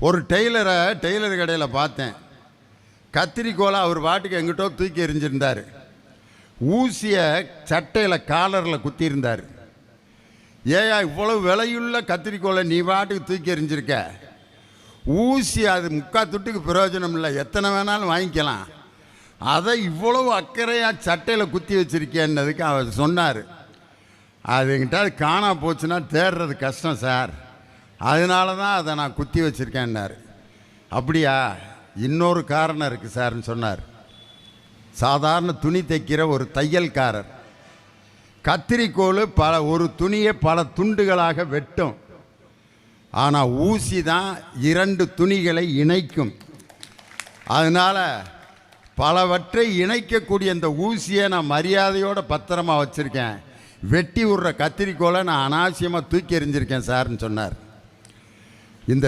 ஒரு டெய்லரை டெய்லர் கடையில் பார்த்தேன். கத்திரிக்கோலை அவர் பாட்டுக்கு எங்கிட்டோ தூக்கி எறிஞ்சிருந்தார். ஊசியை சட்டையில் காலரில் குத்தியிருந்தார். ஏயா இவ்வளவு விலையுள்ள கத்திரிக்கோலை நீ பாட்டுக்கு தூக்கி எறிஞ்சிருக்க? ஊசி அது முக்கா துட்டுக்கு பிரயோஜனம் இல்லை. எத்தனை வேணாலும் வாங்கிக்கலாம். அதை இவ்வளவு அக்கறையாக சட்டையில் குத்தி வச்சுருக்கேன்னதுக்கு அவர் சொன்னார். அது என்கிட்ட அது காணா போச்சுன்னா தேடுறது கஷ்டம் சார். அதனால தான் அதை நான் குத்தி வச்சுருக்கேன்னாரு. அப்படியா? இன்னொரு காரணம் இருக்குது சார்னு சொன்னார். சாதாரண துணி தைக்கிற ஒரு தையல்காரர். கத்திரிக்கோல் பல ஒரு துணியை பல துண்டுகளாக வெட்டும். ஆனால் ஊசி தான் இரண்டு துணிகளை இணைக்கும். அதனால் பலவற்றை இணைக்கக்கூடிய இந்த ஊசியை நான் மரியாதையோட பத்திரமாக வச்சுருக்கேன். வெட்டி விடுற கத்திரிக்கோலை நான் அனாவசியமாக தூக்கி எறிஞ்சிருக்கேன் சார்னு சொன்னார். இந்த